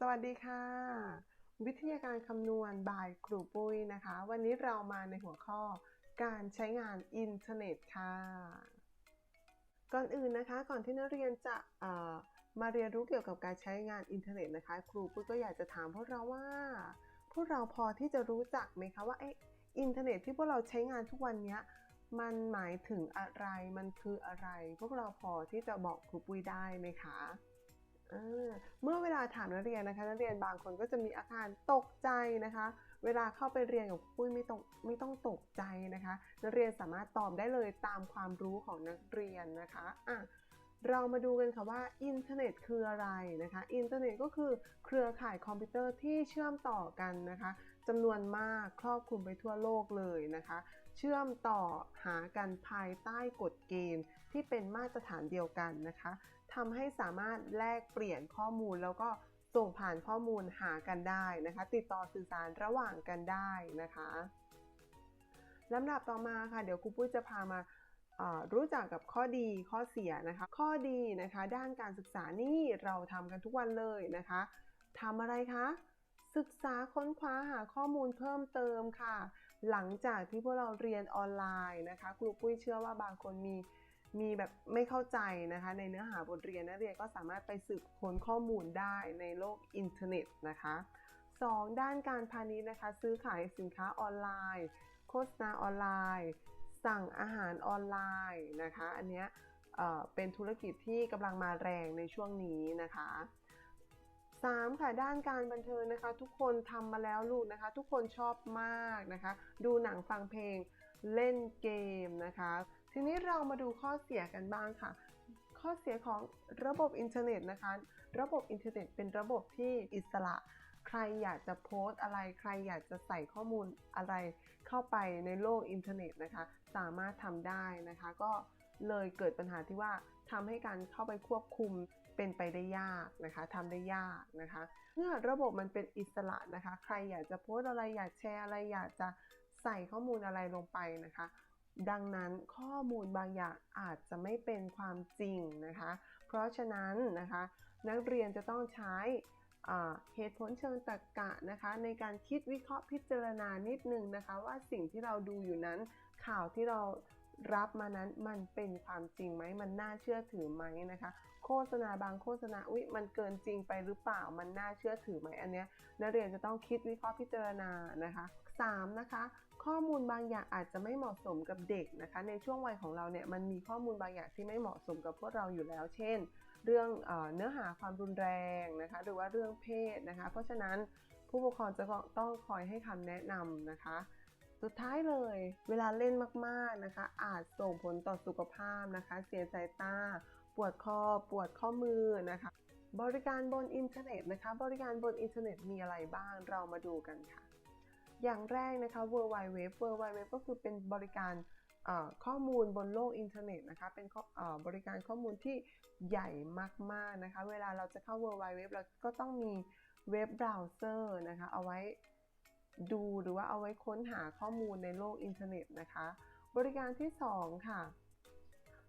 สวัสดีค่ะ วิทยาการคำนวณบายครูปุ้ยนะคะ วันนี้เรามาในหัวข้อการใช้งานอินเทอร์เน็ตค่ะ ก่อนอื่นนะคะก่อนที่นักเรียนจะมาเรียนรู้เกี่ยวกับการใช้งานอินเทอร์เน็ตนะคะ ครูปุ้ยก็อยากจะถามพวกเราว่า พวกเราพอที่จะรู้จักไหมคะว่าไออินเทอร์เน็ตที่พวกเราใช้งานทุกวันนี้มันหมายถึงอะไรมันคืออะไร พวกเราพอที่จะบอกครูปุ้ยได้ไหมคะ เมื่อเวลาถามนักเรียนนะคะ นักเรียนบางคนก็จะมีอาการตกใจนะคะ เวลาเข้าไปเรียนกับปุ้ยไม่ต้องไม่ต้องตกใจนะคะ นักเรียนสามารถตอบได้เลยตามความรู้ของนักเรียนนะคะอะเรามาดูกันค่ะว่าอินเทอร์เน็ตคืออะไรนะคะ อินเทอร์เน็ตก็คือเครือข่ายคอมพิวเตอร์ที่เชื่อมต่อกันนะคะจำนวนมากครอบคลุมไปทั่วโลกเลยนะคะ เชื่อมต่อหากันภายใต้กฎเกณฑ์ที่เป็นมาตรฐานเดียวกันนะคะ ทำให้สามารถแลกเปลี่ยนข้อมูลแล้วก็ส่งผ่านข้อมูลหากันได้นะคะ ติดต่อสื่อสารระหว่างกันได้นะคะลำดับต่อมาค่ะ เดี๋ยวครูปุ้ยจะพามาารู้จักกับข้อดีข้อเสียนะคะ ข้อดีนะคะ ด้านการศึกษานี่เราทำกันทุกวันเลยนะคะทำอะไรคะศึกษาค้นคว้าหาข้อมูลเพิ่มเติมค่ะ หลังจากที่พวกเราเรียนออนไลน์นะคะ ครูปุ้ยเชื่อว่าบางคนมี มีแบบไม่เข้าใจนะคะ ในเนื้อหาบทเรียนนักเรียนก็สามารถไปสืบค้นข้อมูลได้ในโลกอินเทอร์เน็ตนะคะ 2. ด้านการพาณิชย์นะคะ ซื้อขายสินค้าออนไลน์ โฆษณาออนไลน์ สั่งอาหารออนไลน์นะคะ อันเนี้ยเเป็นธุรกิจที่กำลังมาแรงในช่วงนี้นะคะ 3. ค่ะด้านการบันเทิงนะคะ ทุกคนทำมาแล้วลูกนะคะ ทุกคนชอบมากนะคะ ดูหนังฟังเพลงเล่นเกมนะคะ ทีนี้เรามาดูข้อเสียกันบ้างค่ะ ข้อเสียของระบบอินเทอร์เน็ตนะคะ ระบบอินเทอร์เน็ตเป็นระบบที่อิสระ ใครอยากจะโพสต์อะไร ใครอยากจะใส่ข้อมูลอะไรเข้าไปในโลกอินเทอร์เน็ตนะคะ สามารถทำได้นะคะ ก็เลยเกิดปัญหาที่ว่าทำให้การเข้าไปควบคุมเป็นไปได้ยากนะคะทำได้ยากนะคะเมื่อระบบมันเป็นอิสระนะคะ ใครอยากจะโพสอะไรอยากแชร์อะไรอยากจะใส่ข้อมูลอะไรลงไปนะคะ ดังนั้นข้อมูลบางอย่างอาจจะไม่เป็นความจริงนะคะ เพราะฉะนั้นนะคะนักเรียนจะต้องใช้เหตุผลเชิงตรรกะนะคะในการคิดวิเคราะห์พิจารณานิดนึงนะคะ ว่าสิ่งที่เราดูอยู่นั้น ข่าวที่เรารับมานั้นมันเป็นความจริงไหมมันน่าเชื่อถือไหมนะคะ โฆษณาบางโฆษณาอุ๊ยมันเกินจริงไปหรือเปล่ามันน่าเชื่อถือไหมอันเนี้ยนักเรียนจะต้องคิดวิเคราะห์พิจารณานะคะ 3. นะคะ ข้อมูลบางอย่างอาจจะไม่เหมาะสมกับเด็กนะคะ ในช่วงวัยของเราเนี่ยมันมีข้อมูลบางอย่างที่ไม่เหมาะสมกับพวกเราอยู่แล้ว เช่น เรื่องเนื้อหาความรุนแรงนะคะหรือว่าเรื่องเพศนะคะ เพราะฉะนั้นผู้ปกครองจะต้องคอยให้คำแนะนำนะคะ สุดท้ายเลยเวลาเล่นมากๆนะคะ อาจส่งผลต่อสุขภาพนะคะ เสียสายตา ปวดคอปวดข้อมือนะคะ บริการบนอินเทอร์เน็ตนะคะ บริการบนอินเทอร์เน็ตมีอะไรบ้างเรามาดูกันค่ะ อย่างแรกนะคะ World Wide Web World Wide Web ก็คือเป็นบริการข้อมูลบนโลกอินเทอร์เน็ตนะคะ เป็นบริการข้อมูลที่ใหญ่มากๆนะคะ เวลาเราจะเข้า World Wide Web เราก็ต้องมีเว็บเบราว์เซอร์นะคะ เอาไว้ดูหรือว่าเอาไว้ค้นหาข้อมูลในโลกอินเทอร์เน็ตนะคะ บริการที่ 2 ค่ะ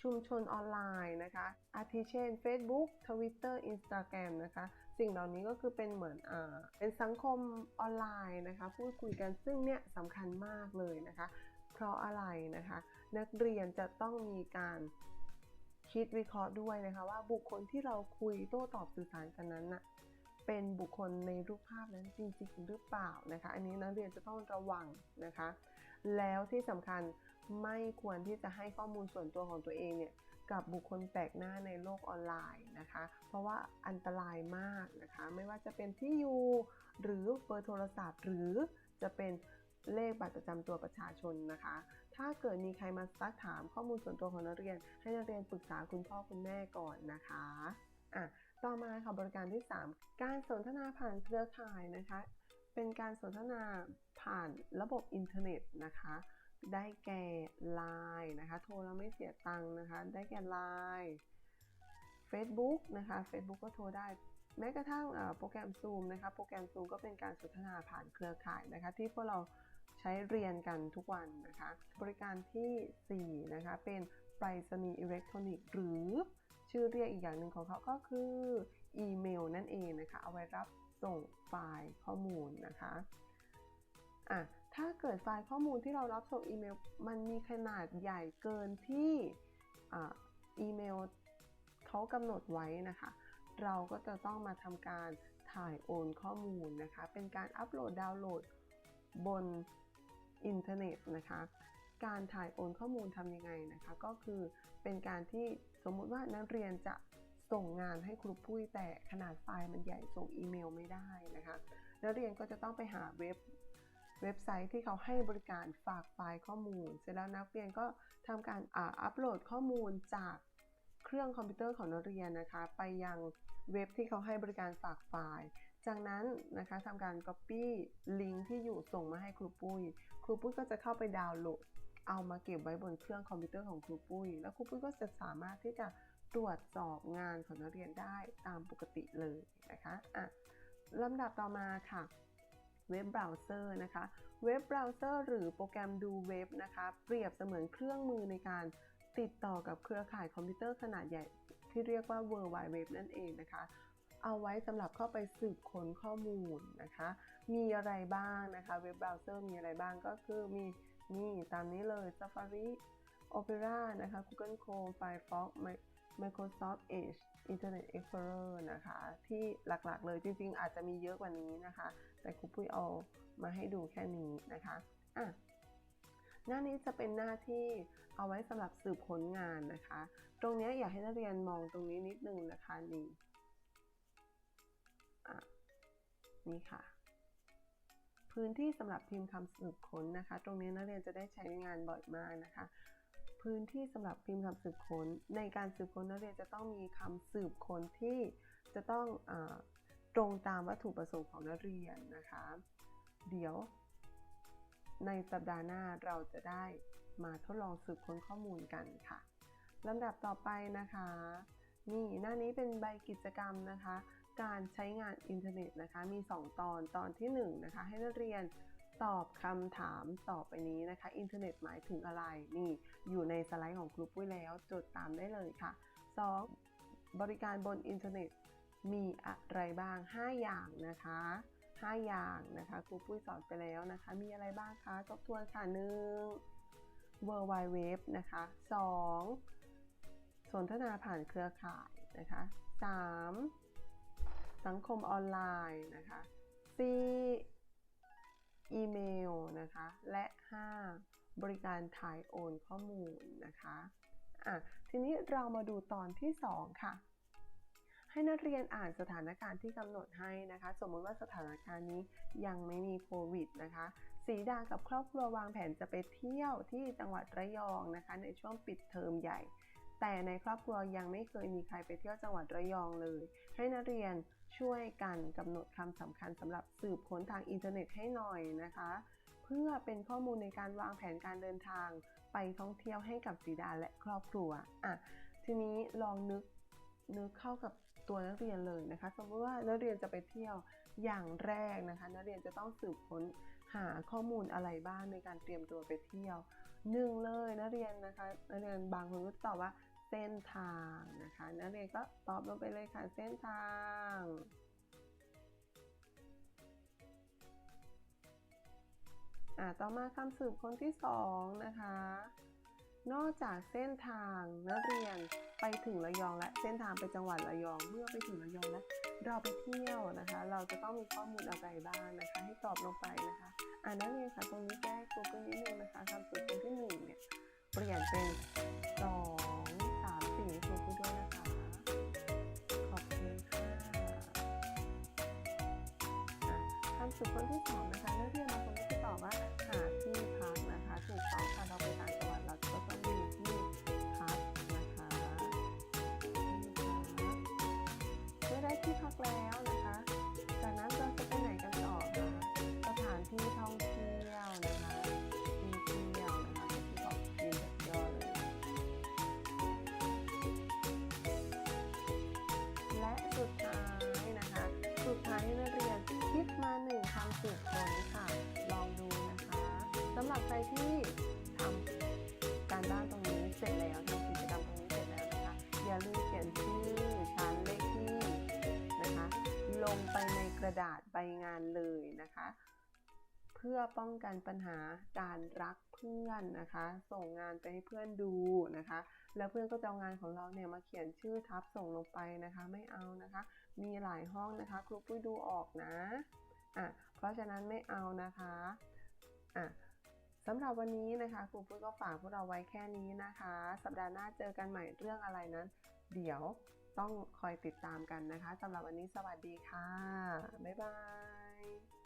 ชุมชนออนไลน์นะคะ อาทิเช่น Facebook Twitter Instagram นะคะ สิ่งเหล่านี้ก็คือเป็นเหมือนอ่าเป็นสังคมออนไลน์นะคะ พูดคุยกันซึ่งเนี่ยสำคัญมากเลยนะคะ เพราะอะไรนะคะ นักเรียนจะต้องมีการคิดวิเคราะห์ด้วยนะคะ ว่าบุคคลที่เราคุยโต้ตอบสื่อสารกันนั้นน่ะเป็นบุคคลในรูปภาพนั้นจริงๆหรือเปล่านะคะ อันนี้นักเรียนจะต้องระวังนะคะ แล้วที่สำคัญไม่ควรที่จะให้ข้อมูลส่วนตัวของตัวเองเนี่ย กับบุคคลแปลกหน้าในโลกออนไลน์นะคะ เพราะว่าอันตรายมากนะคะ ไม่ว่าจะเป็นที่อยู่หรือเบอร์โทรศัพท์ หรือจะเป็นเลขบัตรประจำตัวประชาชนนะคะ ถ้าเกิดมีใครมาซักถามข้อมูลส่วนตัวของนักเรียน ให้นักเรียนปรึกษาคุณพ่อคุณแม่ก่อนนะคะอะต่อมาค่ะบริการที่ 3 การสนทนาผ่านเครือข่ายนะคะ เป็นการสนทนาผ่านระบบอินเทอร์เน็ตนะคะ ได้แก่ Line นะคะ โทรแล้วไม่เสียตังค์นะคะ ได้แก่ Line Facebook นะคะ Facebook ก็โทรได้ แม้กระทั่งโปรแกรม Zoom นะคะ โปรแกรม Zoom ก็เป็นการสนทนาผ่านเครือข่ายนะคะ ที่พวกเราใช้เรียนกันทุกวันนะคะ บริการทีสี่4 นะคะ เป็นไปรษณีย์อิเล็กทรอนิกส์หรือชื่อเรียกอีกอย่างหนึ่งของเขาก็คืออีเมลนั่นเองนะคะ เอาไว้รับส่งไฟล์ข้อมูลนะคะอะ ถ้าเกิดไฟล์ข้อมูลที่เรารับส่งอีเมล มันมีขนาดใหญ่เกินที่อะอีเมลเขากำหนดไว้นะคะ เราก็จะต้องมาทำการถ่ายโอนข้อมูลนะคะ เป็นการอัปโหลดดาวน์โหลดบนอินเทอร์เน็ตนะคะ การถ่ายโอนข้อมูลทำยังไงนะคะ ก็คือเป็นการที่สมมุติว่านักเรียนจะส่งงานให้ครูปุ้ยแต่ขนาดไฟล์มันใหญ่ส่งอีเมลไม่ได้นะคะ นักเรียนก็จะต้องไปหาเว็บ เว็บไซต์ที่เขาให้บริการฝากไฟล์ข้อมูล เสร็จแล้วนักเรียนก็ทำการอ่าอัปโหลดข้อมูลจากเครื่องคอมพิวเตอร์ของนักเรียนนะคะ ไปยังเว็บที่เขาให้บริการฝากไฟล์ จากนั้นนะคะทำการ Copy ลิงก์ที่อยู่ส่งมาให้ครูปุ้ย ครูปุ้ยก็จะเข้าไปดาวน์โหลด เอามาเก็บไว้บนเครื่องคอมพิวเตอร์ของครูปุ้ย แล้วครูปุ้ยก็จะสามารถที่จะตรวจสอบงานของนักเรียนได้ตามปกติเลยนะคะอะลำดับต่อมาค่ะ เว็บเบราว์เซอร์นะคะ เว็บเบราว์เซอร์หรือโปรแกรมดูเว็บนะคะ เปรียบเสมือนเครื่องมือในการติดต่อกับเครือข่ายคอมพิวเตอร์ขนาดใหญ่ที่เรียกว่า World Wide Web นั่นเองนะคะ เอาไว้สำหรับเข้าไปสืบค้นข้อมูลนะคะ มีอะไรบ้างนะคะ เว็บเบราว์เซอร์มีอะไรบ้างก็คือมีนี่ตามนี้เลย Safari Opera นะคะ Google Chrome Firefox Microsoft Edge Internet Explorer นะคะ ที่หลักๆเลยจริงๆ อาจจะมีเยอะกว่านี้นะคะ แต่ครูปุ้ยเอามาให้ดูแค่นี้นะคะอะหน้านี้จะเป็นหน้าที่เอาไว้สำหรับสืบค้นงานนะคะ ตรงนี้อยากให้นักเรียนมองตรงนี้นิดนึงนะคะนี่อะนี่ค่ะ พื้นที่สำหรับพิมพ์คำสืบค้นนะคะ ตรงนี้นักเรียนจะได้ใช้งานบ่อยมากนะคะพื้นที่สำหรับพิมพ์คำสืบค้น ในการสืบค้นนักเรียนจะต้องมีคำสืบค้นที่จะต้องอ ตรงตามวัตถุประสงค์ของนักเรียนนะคะ เดี๋ยว ในสัปดาห์หน้าเราจะได้มาทดลองสืบค้นข้อมูลกันค่ะลำดับต่อไปนะคะ นี่หน้านี้เป็นใบกิจกรรมนะคะ การใช้งานอินเทอร์เน็ตนะคะ มี 2 ตอนตอนที่ 1 นะคะ ให้นักเรียนตอบคำถามต่อไปนี้นะคะ อินเทอร์เน็ตหมายถึงอะไร นี่ อยู่ในสไลด์ของครูปุ้ยแล้ว จดตามได้เลยค่ะ 2. บริการบนอินเทอร์เน็ต มีอะไรบ้าง 5 อย่างนะคะ 5 อย่างนะคะครูปุ้ยสอนไปแล้วนะคะ มีอะไรบ้างคะทบทวนค่ะ 1. World Wide Web นะคะ 2. สนทนาผ่านเครือข่ายนะคะ 3. สังคมออนไลน์นะคะ 4. อีเมลนะคะและ 5. บริการถ่ายโอนข้อมูลนะคะอะทีนี้เรามาดูตอนที่ 2 ค่ะ ให้นักเรียนอ่านสถานการณ์ที่กำหนดให้นะคะ สมมติว่าสถานการณ์นี้ยังไม่มีโควิดนะคะสีดากับครอบครัววางแผนจะไปเที่ยวที่จังหวัดระยองนะคะ ในช่วงปิดเทอมใหญ่ แต่ในครอบครัวยังไม่เคยมีใครไปเที่ยวจังหวัดระยองเลย ให้นักเรียนช่วยกันกำหนดคำสำคัญสำหรับสืบค้นทางอินเทอร์เน็ตให้หน่อยนะคะ เพื่อเป็นข้อมูลในการวางแผนการเดินทาง ไปท่องเที่ยวให้กับสีดาและครอบครัวอะทีนี้ลองนึกนึกเข้ากับ ตัวนักเรียนเลยนะคะ สมมติว่านักเรียนจะไปเที่ยวอย่างแรกนะคะ นักเรียนจะต้องสืบค้นหาข้อมูลอะไรบ้างในการเตรียมตัวไปเที่ยวหนึ่งเลยนักเรียนนะคะนักเรียนบางคนก็ตอบว่าเส้นทางนะคะนักเรียนก็ตอบลงไปเลยค่ะเส้นทางอ่าต่อมาคำสืบคนที่สองนะคะ นอกจากเส้นทางนักเรียนไปถึงระยองและเส้นทางไปจังหวัดระยอง เมื่อไปถึงระยองแล้วเราไปเที่ยวนะคะ เราจะต้องมีข้อมูลอะไรบ้างนะคะ ให้ตอบลงไปนะคะอ่านักเรียนค่ะตรงนี้แก้กูเกิลนิดนึงนะคะคำสืบคนที่หนึ่งเนี่ยเปลี่ยนเป็นสองสามสี่ครูพูดด้วยนะคะขอบคุณค่ะคำสืบคนที่สองนะคะนักเรียนบางคนก็จะตอบว่า ระดาษใบงานเลยนะคะ เพื่อป้องกันปัญหาการรักเพื่อนนะคะ ส่งงานไปให้เพื่อนดูนะคะ แล้วเพื่อนก็จะเอางานของเราเนี่ยมาเขียนชื่อทับส่งลงไปนะคะ ไม่เอานะคะ มีหลายห้องนะคะครูปุ้ยดูออกนะอะเพราะฉะนั้นไม่เอานะคะอะสำหรับวันนี้นะคะครูปุ้ยก็ฝากพวกเราไว้แค่นี้นะคะ สัปดาห์หน้าเจอกันใหม่เรื่องอะไรนั้น เดี๋ยว ต้องคอยติดตามกันนะคะสำหรับวันนี้สวัสดีค่ะ บ๊ายบาย